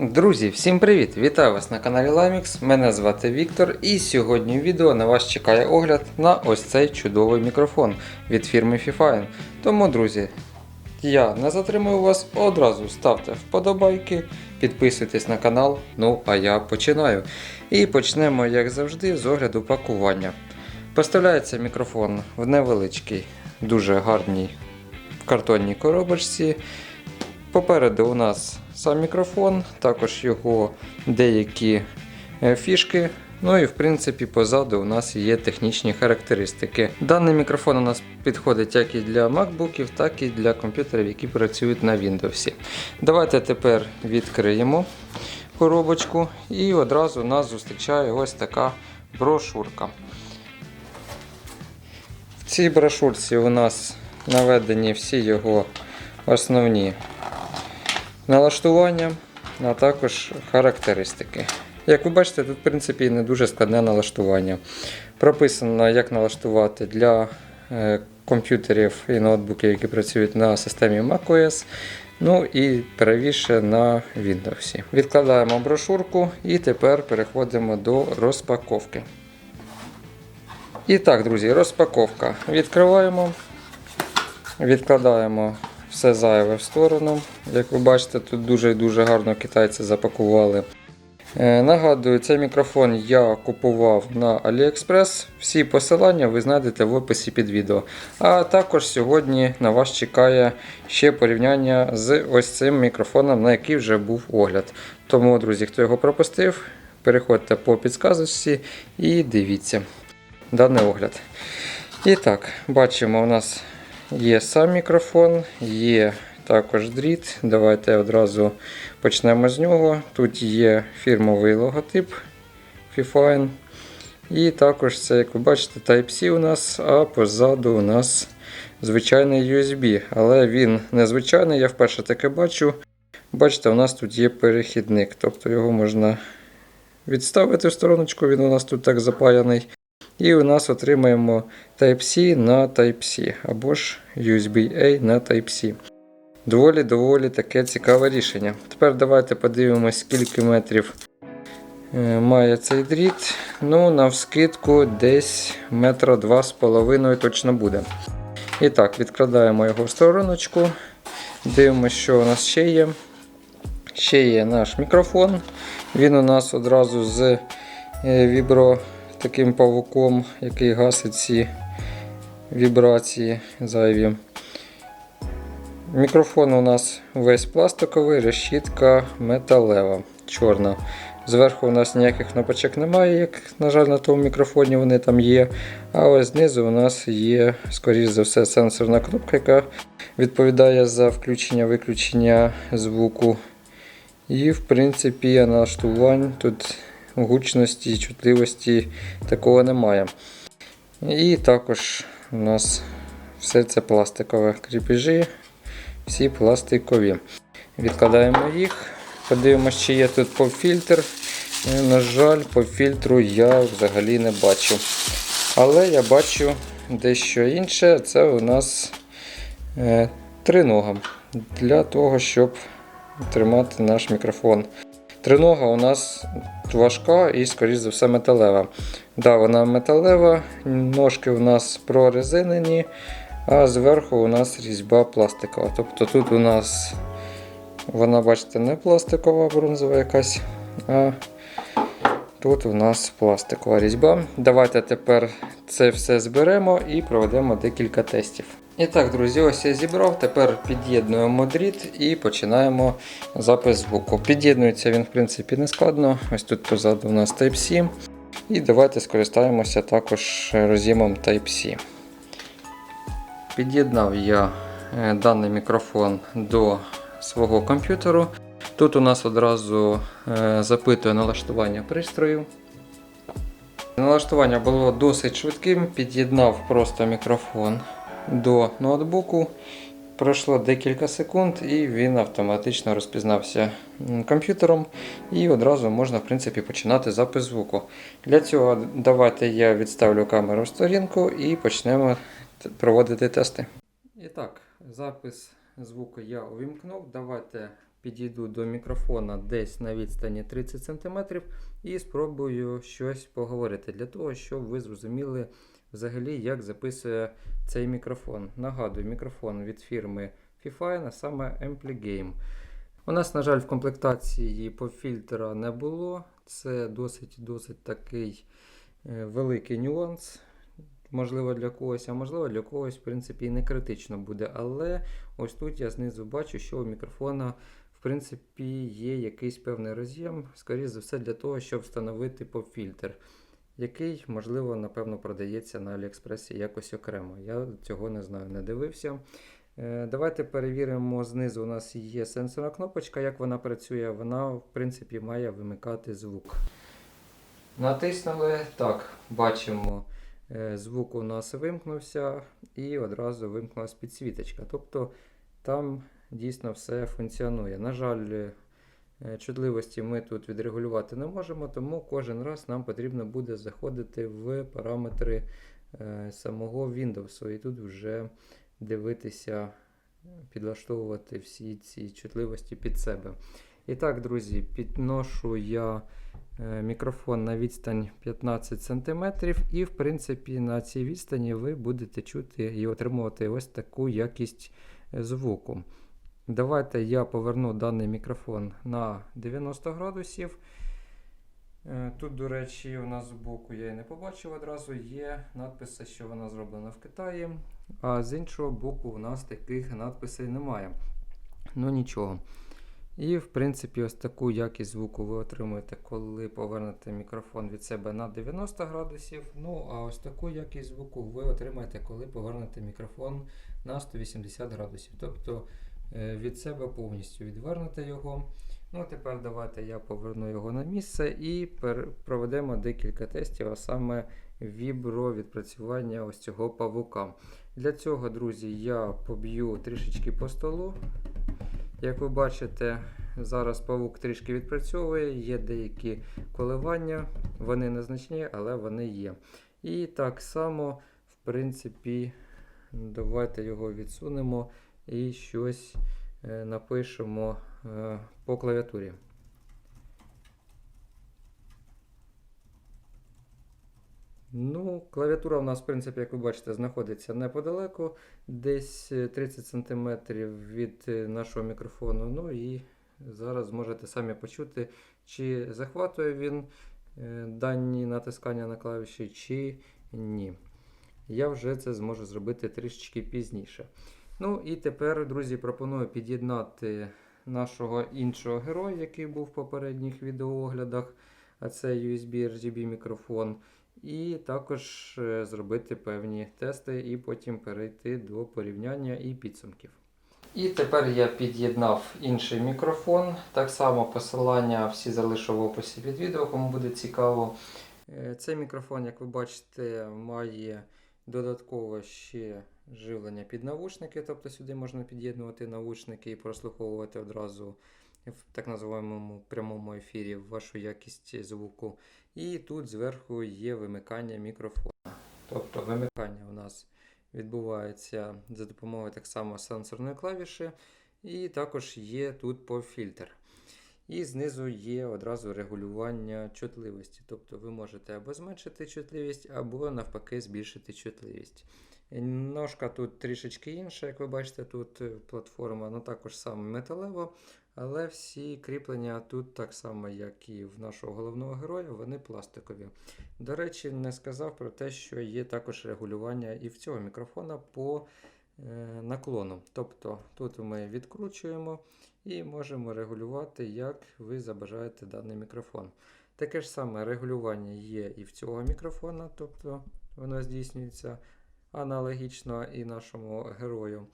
Друзі, всім привіт! Вітаю вас на каналі Lamix. Мене звати Віктор, і сьогодні в відео на вас чекає огляд на ось цей чудовий мікрофон від фірми Fifine. Тому, друзі, я не затримую вас, одразу ставте вподобайки, підписуйтесь на канал. Ну а я починаю. І почнемо, як завжди, з огляду пакування. Поставляється мікрофон в невеличкій, дуже гарній картонній коробочці. Попереду у нас сам мікрофон, також його деякі е, фішки. Ну і в принципі позаду у нас є технічні характеристики. Даний мікрофон у нас підходить як і для MacBookів, так і для комп'ютерів, які працюють на Windows. Давайте тепер відкриємо коробочку і одразу нас зустрічає ось така брошурка. В цій брошурці у нас наведені всі його основні налаштування, а також характеристики. Як ви бачите, тут в принципі не дуже складне налаштування. Прописано, як налаштувати для е, комп'ютерів і ноутбуків, які працюють на системі macOS. Ну і правіше на Windows. Відкладаємо брошурку і тепер переходимо до розпаковки. І так, друзі, розпаковка. Відкриваємо, відкладаємо все зайве в сторону. Як ви бачите, тут дуже і дуже гарно китайці запакували. Е, Нагадую, цей мікрофон я купував на AliExpress. Всі посилання ви знайдете в описі під відео. А також сьогодні на вас чекає ще порівняння з ось цим мікрофоном, на який вже був огляд. Тому, друзі, хто його пропустив, переходьте по підсказочці і дивіться даний огляд. І так, бачимо, у нас Є сам мікрофон, є також дріт. Давайте одразу почнемо з нього. Тут є фірмовий логотип Fifine. І також це, як ви бачите, Type-C у нас, а позаду у нас звичайний USB. Але він незвичайний, я вперше таке бачу. Бачите, у нас тут є перехідник, тобто його можна відставити в стороночку, він у нас тут так запаяний. І у нас отримаємо Type-C на Type-C або ж USB-A на Type-C. Доволі-доволі таке цікаве рішення. Тепер давайте подивимось, скільки метрів е, має цей дріт. Ну, навскидку десь метра два з половиною точно буде. І так, відкладаємо його в стороночку. Дивимося, що у нас ще є. Ще є наш мікрофон. Він у нас одразу з е, вібро таким павуком, який гасить ці вібрації зайві. Мікрофон у нас весь пластиковий, решітка металева, чорна. Зверху у нас ніяких кнопочок немає, як, на жаль, на тому мікрофоні вони там є. А ось знизу у нас є, скоріш за все, сенсорна кнопка, яка відповідає за включення-виключення звуку. І, в принципі, налаштувань тут гучності, чутливості такого немає. І також у нас все це пластикове кріпежі, всі пластикові. Відкладаємо їх, подивимося, чи є тут поп-фільтр. Е, На жаль, по фільтру я взагалі не бачу. Але я бачу дещо інше. Це у нас е, тринога для того, щоб тримати наш мікрофон. Тринога у нас важка і, скоріш за все, металева. Да, вона металева, ножки у нас прорезинені, а зверху у нас різьба пластикова. Тобто тут у нас вона, бачите, не пластикова бронзова якась, а тут у нас пластикова різьба. Давайте тепер це все зберемо і проведемо декілька тестів. І так, друзі, ось я зібрав. Тепер під'єднуємо дріт і починаємо запис звуку. Під'єднується він, в принципі, не складно. Ось тут позаду у нас Type-C. І давайте скористаємося також роз'ємом Type-C. Під'єднав я е, даний мікрофон до свого комп'ютеру. Тут у нас одразу е, запитує налаштування пристрою. Налаштування було досить швидким, під'єднав просто мікрофон до ноутбуку. Пройшло декілька секунд, і він автоматично розпізнався комп'ютером, і одразу можна в принципі, починати запис звуку. Для цього давайте я відставлю камеру в сторінку і почнемо проводити тести. І так, запис звуку я увімкнув. Давайте підійду до мікрофона десь на відстані 30 см і спробую щось поговорити для того, щоб ви зрозуміли взагалі, як записує цей мікрофон. Нагадую, мікрофон від фірми Fifine, саме Ampligame. У нас, на жаль, в комплектації поп-фільтра не було. Це досить-досить такий е, великий нюанс. Можливо, для когось, а можливо, для когось, в принципі, і не критично буде. Але ось тут я знизу бачу, що у мікрофона, в принципі, є якийсь певний роз'єм, скоріше за все, для того, щоб встановити поп-фільтр, який, можливо, напевно, продається на Аліекспресі якось окремо. Я цього не знаю, не дивився. Е, Давайте перевіримо знизу. У нас є сенсорна кнопочка, як вона працює. Вона, в принципі, має вимикати звук. Натиснули, так, бачимо, е, звук у нас вимкнувся і одразу вимкнулася підсвіточка. Тобто там дійсно все функціонує. На жаль, чутливості ми тут відрегулювати не можемо, тому кожен раз нам потрібно буде заходити в параметри е, самого Windows і тут вже дивитися, підлаштовувати всі ці чутливості під себе. І так, друзі, підношу я е, мікрофон на відстань 15 см, і, в принципі, на цій відстані ви будете чути і отримувати ось таку якість е, звуку. Давайте я поверну даний мікрофон на 90 градусів. Е, Тут, до речі, у нас збоку я і не побачив одразу, є надписи, що вона зроблена в Китаї, а з іншого боку, у нас таких надписей немає. Ну нічого. І, в принципі, ось таку якість звуку ви отримуєте, коли повернете мікрофон від себе на 90 градусів. Ну, а ось таку якість звуку ви отримаєте, коли повернете мікрофон на 180 градусів. Тобто від себе повністю відвернете його. Ну, тепер давайте я поверну його на місце і проведемо декілька тестів, а саме вібровідпрацювання ось цього павука. Для цього, друзі, я поб'ю трішечки по столу. Як ви бачите, зараз павук трішки відпрацьовує, є деякі коливання, вони незначні, але вони є. І так само, в принципі, давайте його відсунемо і щось е, напишемо е, по клавіатурі. Ну, клавіатура у нас, в принципі, як ви бачите, знаходиться неподалеку, десь е, 30 см від е, нашого мікрофону. Ну і зараз зможете самі почути, чи захватує він е, дані натискання на клавіші, чи ні. Я вже це зможу зробити трішечки пізніше. Ну і тепер, друзі, пропоную під'єднати нашого іншого героя, який був в попередніх відеооглядах, а це USB RGB мікрофон. І також е, зробити певні тести і потім перейти до порівняння і підсумків. І тепер я під'єднав інший мікрофон. Так само посилання всі залишу в описі під відео, кому буде цікаво. Е, Цей мікрофон, як ви бачите, має додатково ще живлення під навушники, тобто сюди можна під'єднувати навушники і прослуховувати одразу в так називаємому прямому ефірі вашу якість звуку. І тут зверху є вимикання мікрофона. Тобто вимикання у нас відбувається за допомогою так само сенсорної клавіші, і також є тут поп-фільтр. І знизу є одразу регулювання чутливості. Тобто ви можете або зменшити чутливість, або навпаки збільшити чутливість. Ножка тут трішечки інша, як ви бачите, тут е, платформа ну також саме металева, але всі кріплення тут так само, як і в нашого головного героя, вони пластикові. До речі, не сказав про те, що є також регулювання і в цього мікрофона по е, наклону. Тобто тут ми відкручуємо і можемо регулювати, як ви забажаєте даний мікрофон. Таке ж саме регулювання є і в цього мікрофона, тобто воно здійснюється аналогічно і нашому герою.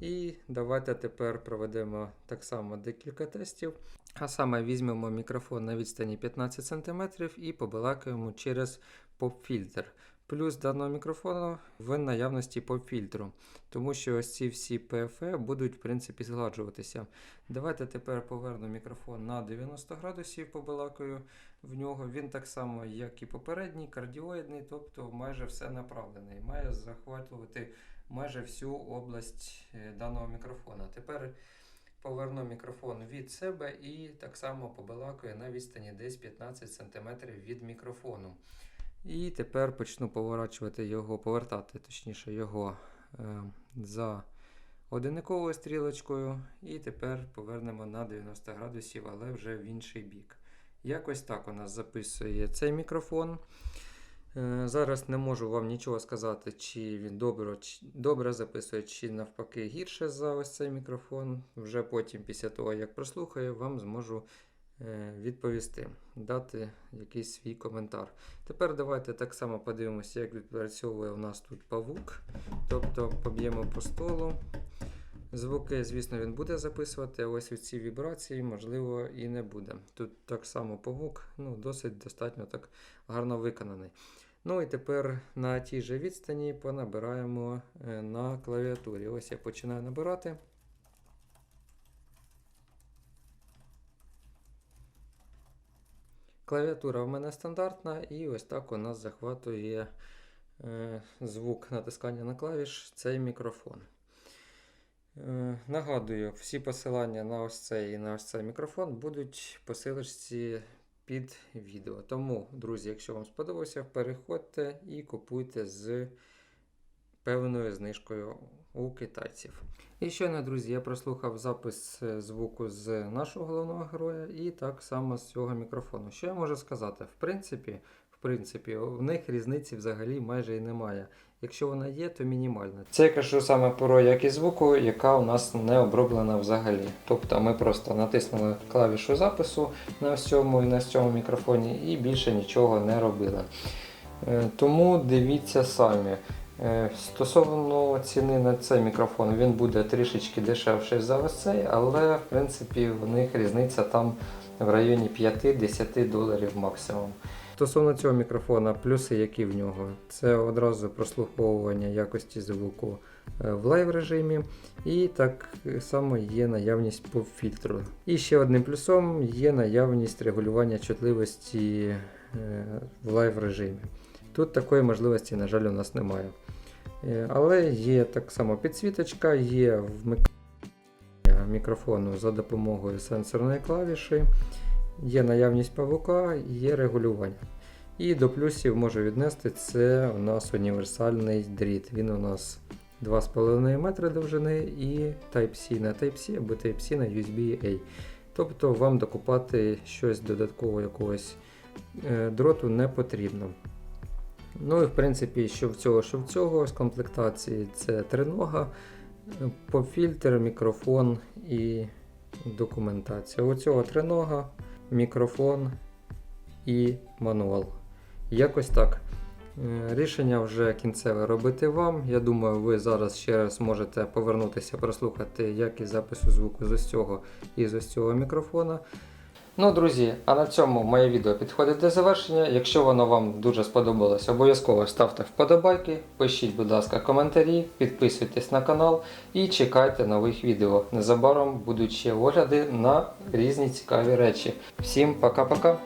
І давайте тепер проведемо так само декілька тестів. А саме візьмемо мікрофон на відстані 15 см і побалакаємо через поп-фільтр. Плюс даного мікрофону в наявності поп-фільтру, тому що ось ці всі PFE будуть в принципі згладжуватися. Давайте тепер поверну мікрофон на 90 градусів, побалакаю в нього. Він так само, як і попередній, кардіоїдний, тобто майже все направлений. Має захватувати майже всю область е, даного мікрофона. Тепер поверну мікрофон від себе і так само побалакаю на відстані десь 15 см від мікрофону. І тепер почну поворачувати його, повертати точніше його е, за одиниковою стрілочкою. І тепер повернемо на 90 градусів, але вже в інший бік. Якось так у нас записує цей мікрофон. Е, Зараз не можу вам нічого сказати, чи він добре, чи- добре записує, чи навпаки гірше за ось цей мікрофон. Вже потім, після того, як прослухаю, вам зможу е, відповісти, дати якийсь свій коментар. Тепер давайте так само подивимося, як відпрацьовує у нас тут павук. Тобто поб'ємо по столу. Звуки, звісно, він буде записувати, ось ці вібрації, можливо, і не буде. Тут так само павук, ну, досить достатньо так гарно виконаний. Ну і тепер на тій же відстані понабираємо е, на клавіатурі. Ось я починаю набирати. Клавіатура в мене стандартна, і ось так у нас захватує е, звук натискання на клавіш цей мікрофон. Е, Нагадую, всі посилання на ось цей і на ось цей мікрофон будуть по силочці під відео. Тому, друзі, якщо вам сподобався, переходьте і купуйте з певною знижкою у китайців. І щойно, друзі, я прослухав запис е, звуку з нашого головного героя і так само з цього мікрофону. Що я можу сказати? В принципі, в принципі, в них різниці взагалі майже і немає. Якщо вона є, то мінімальна. Це я кажу саме про якість звуку, яка у нас не оброблена взагалі. Тобто ми просто натиснули клавішу запису на ось цьому і на цьому мікрофоні і більше нічого не робили. Е, Тому дивіться самі. Е, Стосовно ціни на цей мікрофон, він буде трішечки дешевший за ось але в принципі в них різниця там в районі 5-10 доларів максимум. Стосовно цього мікрофона, плюси, які в нього, це одразу прослуховування якості звуку е, в лайв режимі, і так само є наявність поп-фільтру. І ще одним плюсом є наявність регулювання чутливості е, в лайв режимі. Тут такої можливості, на жаль, у нас немає. Е, Але є так само підсвіточка, є вмикання мікрофону за допомогою сенсорної клавіші, є наявність павука, є регулювання. І до плюсів можу віднести це у нас універсальний дріт. Він у нас 2,5 метри довжини і Type-C на Type-C або Type-C на USB-A. Тобто вам докупати щось додаткового якогось е, дроту не потрібно. Ну і в принципі, що в цього, що в цього з комплектації це тринога, е, попфільтр, мікрофон і документація. У цього тринога, мікрофон і мануал. Якось так. Е, Рішення вже кінцеве робити вам. Я думаю, ви зараз ще раз можете повернутися, прослухати якість запису звуку з ось цього і з ось цього мікрофона. Ну, друзі, а на цьому моє відео підходить до завершення. Якщо воно вам дуже сподобалось, обов'язково ставте вподобайки, пишіть, будь ласка, коментарі, підписуйтесь на канал і чекайте нових відео. Незабаром будуть ще огляди на різні цікаві речі. Всім пока-пока!